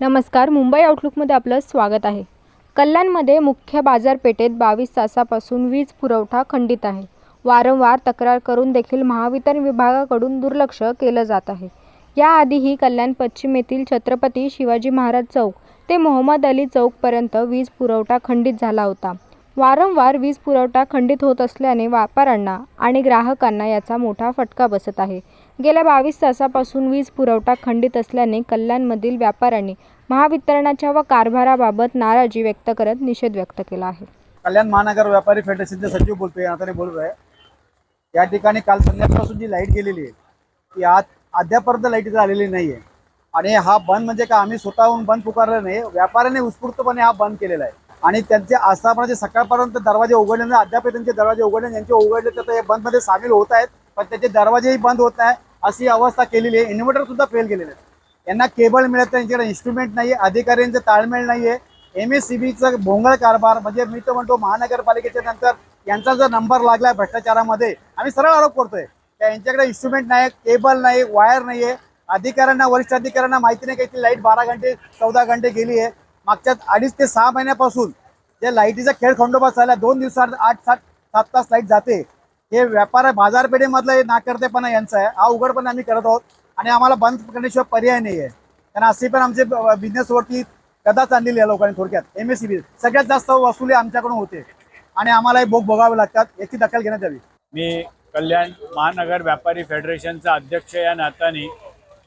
नमस्कार मुंबई आउटलुकमध्ये आपलं स्वागत आहे. कल्याणमध्ये मुख्य बाजारपेठेत बावीस तासापासून वीज पुरवठा खंडित आहे. वारंवार तक्रार करून देखील महावितरण विभागाकडून दुर्लक्ष केलं जात आहे. याआधीही कल्याण पश्चिम येथील छत्रपती शिवाजी महाराज चौक ते मोहम्मद अली चौकपर्यंत वीज पुरवठा खंडित झाला होता. वारंवार वीज पुरवठा खंडित होत असल्याने व्यापाऱ्यांना आणि ग्राहकांना याचा मोठा फटका बसत आहे. गेल्या बावीस तासापासून वीज पुरवठा खंडित असल्याने कल्याणमधील व्यापाऱ्यांनी महावितरणाच्या व कारभाराबाबत नाराजी व्यक्त करत निषेध व्यक्त केला आहे. कल्याण महानगर व्यापारी फेडरेशनचे सचिव बोलतोय या नात्याने बोलत आहे या ठिकाणी काल संध्याकाळपासून जी लाइट गेलेली आहे ती आज अद्यापर्यंत लाइट आलेली नाही आहे आणि हा बंद म्हणजे का आम्ही स्वतःहून बंद पुकारला नाही व्यापाऱ्याने उत्स्फूर्तपणे हा बंद केलेला आहे. आणि त्यांचे आस्थापनाचे सकाळपर्यंत दरवाजे उघडले नाही अद्याप त्यांचे दरवाजे उघडले ज्यांचे उघडले तर ते बंदमध्ये सामील होत आहेत पण त्याचे दरवाजेही बंद होत नाही. अशी अवस्था केलेली आहे. इन्व्हर्टर सुद्धा फेल गेलेले आहेत. यांना केबल मिळत नाही त्यांच्याकडे इन्स्ट्रुमेंट नाही आहे अधिकाऱ्यांचं ताळमेळ नाही आहे एम एस सी बीचं भोंगळ कारभार म्हणजे मी तर म्हणतो महानगरपालिकेच्या नंतर यांचा जर नंबर लागला भ्रष्टाचारामध्ये आम्ही सरळ आरोप करतोय. त्या यांच्याकडे इन्स्ट्रुमेंट नाही केबल नाही वायर नाही आहे अधिकाऱ्यांना वरिष्ठ अधिकाऱ्यांना माहिती नाही की लाइट बारा घंटे चौदा घंटे गेली आहे. मागच्या अडीच ते सहा महिन्यापासून त्या लाईटीचा खेळ खंडोबा झाला दोन दिवसात आठ सात सात तास लाइट जाते. हे व्यापार बाजारपेठेमधलं हे नाकर्तेपणा यांचा आहे. हा उघडपणे आम्ही करत आहोत. आणि आम्हाला बंद करण्याशिवाय पर्याय नाही आहे कारण असे पण आमचे बिझनेसवरती कदाच आणलेली आहे लोकांनी थोडक्यात. एम एस सी बी सगळ्यात जास्त वसुली आमच्याकडून होते. आणि आम्हाला हे भोग भोगावे लागतात. याची दखल घेण्यात यावी. मी कल्याण महानगर व्यापारी फेडरेशनचा अध्यक्ष या नात्याने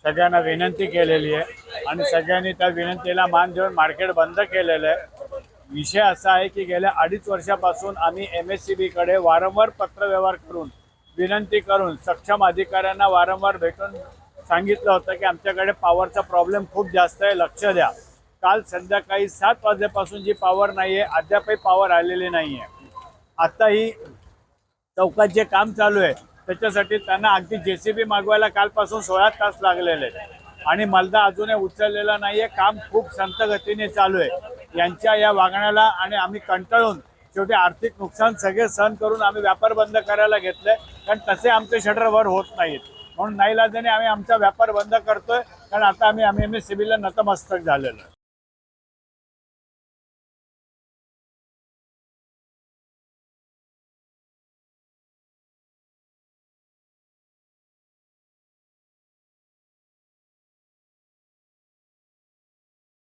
सगळ्यांना विनंती केलेली आहे. आणि सगळ्यांनी त्या विनंतीला मान देऊन मार्केट बंद केलेलं आहे. विषय असा आहे की गेल्या अडीच वर्षापासून आम्ही एम एस सी बीकडे वारंवार पत्रव्यवहार करून विनंती करून सक्षम अधिकाऱ्यांना वारंवार भेटून सांगितलं होतं की आमच्याकडे पॉवरचा प्रॉब्लेम खूप जास्त आहे लक्ष द्या. काल संध्याकाळी सात वाजेपासून जी पॉवर नाही आहे अद्यापही पॉवर आलेली नाही आहे आत्ताही चौकात जे काम चालू आहे त्याच्यासाठी त्यांना अगदी जे सी बी मागवायला कालपासून सोळा तास लागलेले आहेत. आणि मलदा अजूनही उचललेला नाही आहे काम खूप संतगतीने चालू आहे. यांच्या या वागण्याला आणि आम्ही कंटाळून शेवटी आर्थिक नुकसान सगळे सहन करून आम्ही व्यापार बंद करायला घेतलंय. कारण तसे आमचे शटर वर होत नाहीत. म्हणून नाईलाजाने आम्ही आमचा व्यापार बंद करतोय. कारण आता आम्ही आम्ही आम्ही एस नतमस्तक झालेलो